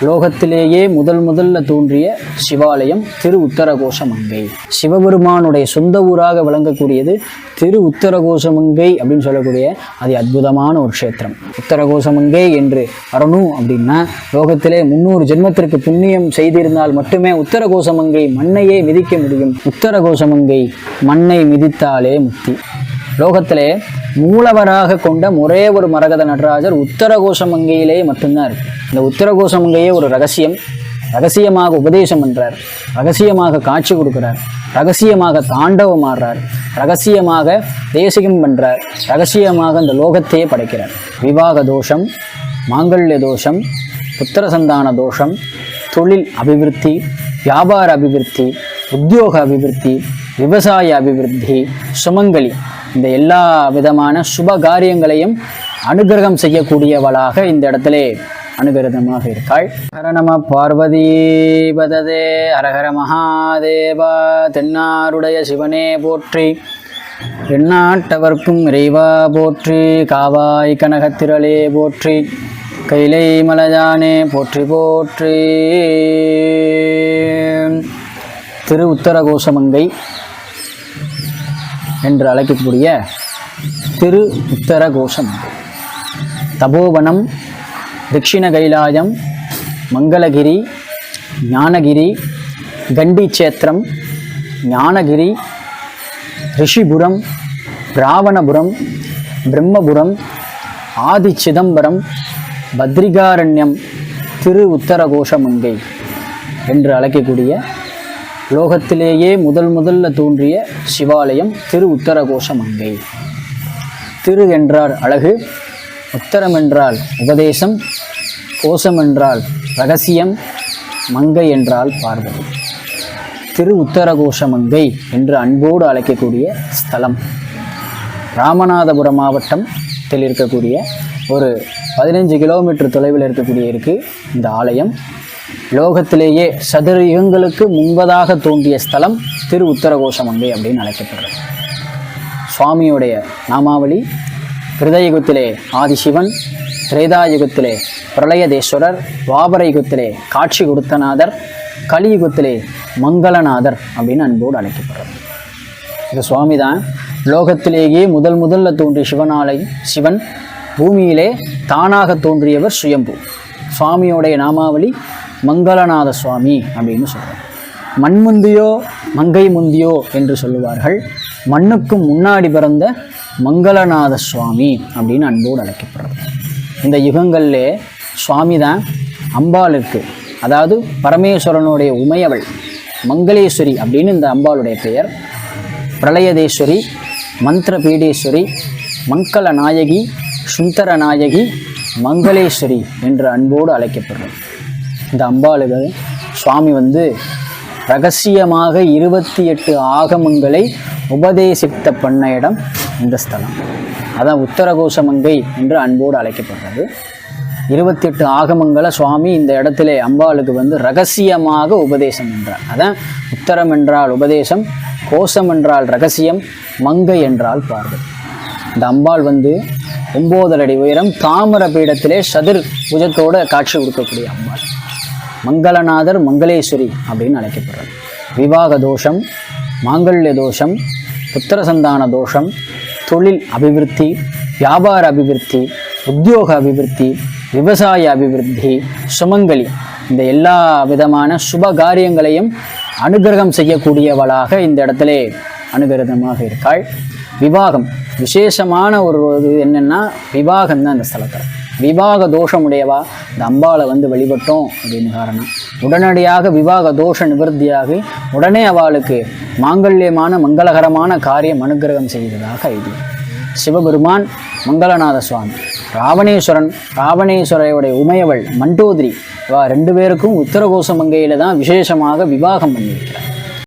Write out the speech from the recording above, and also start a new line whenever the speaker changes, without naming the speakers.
லோகத்திலேயே முதல் முதல்ல தோன்றிய சிவாலயம் திரு உத்தரகோஷமங்கை சிவபெருமானுடைய சொந்த ஊராக விளங்கக்கூடியது திரு உத்தரகோஷமங்கை அப்படின்னு சொல்லக்கூடிய அது அற்புதமான ஒரு க்ஷேத்திரம். உத்தரகோஷமங்கை என்று வரணும் அப்படின்னா லோகத்திலே முன்னூறு ஜென்மத்திற்கு புண்ணியம் செய்திருந்தால் மட்டுமே உத்தரகோஷமங்கை மண்ணையே மிதிக்க முடியும். உத்தரகோஷமங்கை மண்ணை மிதித்தாலே முக்தி. லோகத்திலே மூலவராக கொண்ட ஒரே ஒரு மரகத நடராஜர் உத்தரகோசமங்கையிலே மட்டும்தான் இருக்கு. இந்த உத்தரகோசமங்கையே ஒரு ரகசியம் ரகசியமாக உபதேசம் பண்றார். ரகசியமாக காட்சி கொடுக்கிறார். ரகசியமாக தாண்டவம் ஆடுறார். ரகசியமாக தேசிகம் பண்ணுறார் ரகசியமாக இந்த லோகத்தையே படைக்கிறார். விவாக தோஷம் மாங்கல்ய தோஷம் புத்திர சந்தான தோஷம் தொழில் அபிவிருத்தி வியாபார அபிவிருத்தி உத்தியோக அபிவிருத்தி விவசாய அபிவிருத்தி சுமங்கலி இந்த எல்லா விதமான சுப காரியங்களையும் அனுகிரகம் செய்யக்கூடியவளாக இந்த இடத்திலே அனுகிரகமாக இருக்காள். ஹர நம பார்வதி பததே ஹரஹர மகாதேவா தென்னாருடைய சிவனே போற்றி. எண்ணாட்டவர்க்கும் இறைவா போற்றி காவாய் கனகத்திரளே போற்றி கைலை மலஜானே போற்றி போற்றி. திரு உத்தரகோசமங்கை என்று அழைக்கக்கூடிய திரு உத்தரகோசமங்கை தபோவனம் தட்சிண கைலாயம் மங்களகிரி ஞானகிரி கண்டி சேத்திரம் ஞானகிரி ரிஷிபுரம் ராவணபுரம் பிரம்மபுரம் ஆதி சிதம்பரம் பத்ரிகாரண்யம் திரு உத்தரகோஷமங்கை என்று அழைக்கக்கூடிய லோகத்திலேயே முதல் முதல்ல தோன்றிய சிவாலயம் திரு உத்தரகோஷமங்கை திரு என்றால் அழகு உத்தரம் என்றால் உபதேசம் கோஷம் என்றால் ரகசியம் மங்கை என்றால் பார்வதி திரு உத்தரகோஷமங்கை என்று அன்போடு அழைக்கக்கூடிய ஸ்தலம். ராமநாதபுரம் மாவட்டத்தில் இருக்கக்கூடிய ஒரு பதினஞ்சு கிலோமீட்டர் தொலைவில் இருக்கக்கூடிய இருக்குது இந்த ஆலயம். லோகத்திலேயே சதுர யுகங்களுக்கு முன்பதாக தோன்றிய ஸ்தலம் திரு உத்தரகோஷமங்கை அப்படின்னு அழைக்கப்படுறது சுவாமியுடைய நாமாவளி கிருதயுகத்திலே ஆதிசிவன் திரேதாயுகத்திலே பிரளயதேஸ்வரர் வாபரயுகத்திலே காட்சி கொடுத்தநாதர் கலியுகத்திலே மங்களநாதர் அப்படின்னு அன்போடு அழைக்கப்படுறது இந்த சுவாமி தான் லோகத்திலேயே முதல் முதல்ல தோன்றிய சிவனாலை சிவன் பூமியிலே தானாக தோன்றியவர் சுயம்பு. சுவாமியோடைய நாமாவளி மங்களநாத சுவாமி அப்படின்னு சொல்கிறார் மண் முந்தியோ மங்கை முந்தியோ என்று சொல்லுவார்கள். மண்ணுக்கும் முன்னாடி பிறந்த மங்களநாத சுவாமி அப்படின்னு அன்போடு அழைக்கப்படுறது இந்த யுகங்களிலே சுவாமி தான் அம்பாளுக்கு அதாவது பரமேஸ்வரனுடைய உமையவள் மங்களேஸ்வரி அப்படின்னு இந்த அம்பாளுடைய பெயர். பிரளயதேஸ்வரி மந்திர பீடேஸ்வரி மங்கள நாயகி சுந்தர நாயகி மங்களேஸ்வரி என்று அன்போடு அழைக்கப்படுறது இந்த அம்பாளுக்கு சுவாமி வந்து ரகசியமாக இருபத்தி எட்டு ஆகமங்களை உபதேசித்த பண்ண இடம் இந்த ஸ்தலம். அதான் உத்தரகோஷமங்கை என்று அன்போடு அழைக்கப்படுறது இருபத்தி எட்டு ஆகமங்களை சுவாமி இந்த இடத்திலே அம்பாளுக்கு வந்து ரகசியமாக உபதேசம் என்றார். அதான் உத்தரம் என்றால் உபதேசம் கோஷம் என்றால் ரகசியம் மங்கை என்றால் பார்வை. இந்த அம்பாள் வந்து ஒம்போதரை அடி உயரம் தாமர பீடத்திலே சதுர் புஜத்தோட காட்சி கொடுக்கக்கூடிய அம்பாள். மங்களநாதர் மங்களேஸ்வரி அப்படின்னு அழைக்கப்படுறது. விவாக தோஷம் மாங்கல்ய தோஷம் புத்திர சந்தான தோஷம் தொழில் அபிவிருத்தி வியாபார அபிவிருத்தி உத்தியோக அபிவிருத்தி விவசாய அபிவிருத்தி சுமங்கலி இந்த எல்லா விதமான சுப காரியங்களையும் அனுகிரகம் செய்யக்கூடியவளாக இந்த இடத்துல அனுகிரகமாக இருக்காள். விவாகம் விசேஷமான ஒரு இது என்னென்னா விவாகம் தான் இந்த ஸ்தலத்தில். விவாக தோஷமுடையவா இந்த அம்பாளை வந்து வழிபட்டோம் அப்படின்னு காரணம். உடனடியாக விவாக தோஷ நிவர்த்தியாகி உடனே அவளுக்கு மாங்கல்யமான மங்களகரமான காரியம் அனுகிரகம் செய்ததாக இது சிவபெருமான் மங்களநாத சுவாமி ராவணேஸ்வரன் ராவணேஸ்வரையுடைய உமையவள் மண்டோதிரி இவா ரெண்டு பேருக்கும் உத்தரகோசமங்கையில் தான் விசேஷமாக விவாகம் பண்ணியிருக்கிறார்.